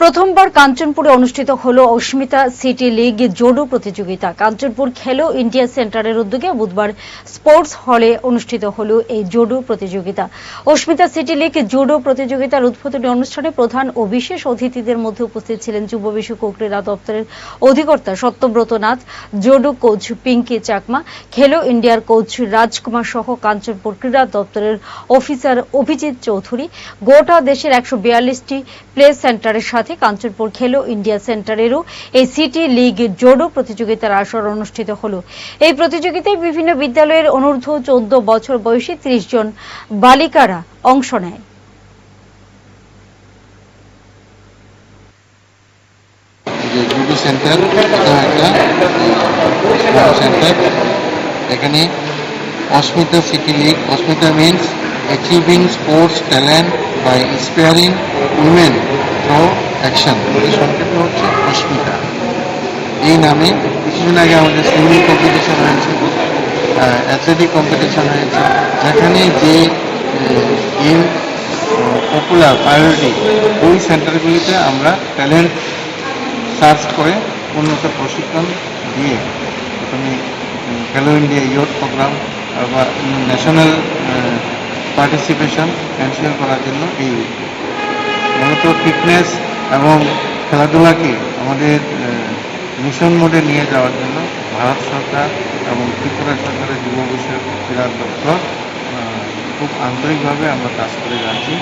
প্রথমবার কাঞ্চনপুরে অনুষ্ঠিত হলো অস্মিতা সিটি লিগ জোডো প্রতিযোগিতা। কাঞ্চনপুর খেলো ইন্ডিয়া সেন্টারের উদ্যোগে বুধবার স্পোর্টস হলে অনুষ্ঠিত হলো এই জোডো প্রতিযোগিতা। অস্মিতা সিটি লিগ জোডো প্রতিযোগিতার উদ্বোধনী অনুষ্ঠানে প্রধান ও বিশেষ অতিথিদের মধ্যে উপস্থিত ছিলেন যুব ও ক্রীড়া দপ্তরের অধিকর্তা সত্যব্রত নাথ, জোডো কোচ পিঙ্কি চাকমা, খেলো ইন্ডিয়ার কোচ রাজকুমার সহ কাঞ্চনপুর ক্রীড়া দপ্তরের অফিসার অভিজিৎ চৌধুরী। গোটা দেশের একশো বিয়াল্লিশটি প্লে সেন্টারের সাথে কাঞ্চনপুর খেলো ইন্ডিয়া সেন্টারেরও এই সিটি লিগ জোডো প্রতিযোগিতার আসর অনুষ্ঠিত হলো। এই প্রতিযোগিতায় বিভিন্ন বিদ্যালয়ের অনূর্ধ্ব চোদ্দ বছর বয়সী ত্রিশ জন বালিকারা অংশ নেয়। এখানে Asmita city league, Asmita means achieving sports talent by inspiring women through action এর সংক্ষেপে হচ্ছে অস্মিতা এই নামে কিছুদিন আগে আমাদের সুইমিং কম্পিটিশন হয়েছে অ্যাথলেটিক কম্পিটিশন হয়েছে, যেখানে যে গেম পপুলার প্রায়োরিটি ওই সেন্টারগুলিতে আমরা ট্যালেন্ট সার্চ করে উন্নত প্রশিক্ষণ দিয়ে, প্রথমে খেলো ইন্ডিয়া ইয়ুথ প্রোগ্রাম বা ন্যাশনাল পার্টিসিপেশন ক্যান্সেল করার জন্য এই। মূলত ফিটনেস এবং খেলাধুলাকে আমাদের মিশন মোডে নিয়ে যাওয়ার জন্য ভারত সরকার এবং ত্রিপুরা সরকারের যুব বিষয়ক ক্রীড়া দপ্তর খুব আন্তরিকভাবে আমরা কাজ করে যাচ্ছি।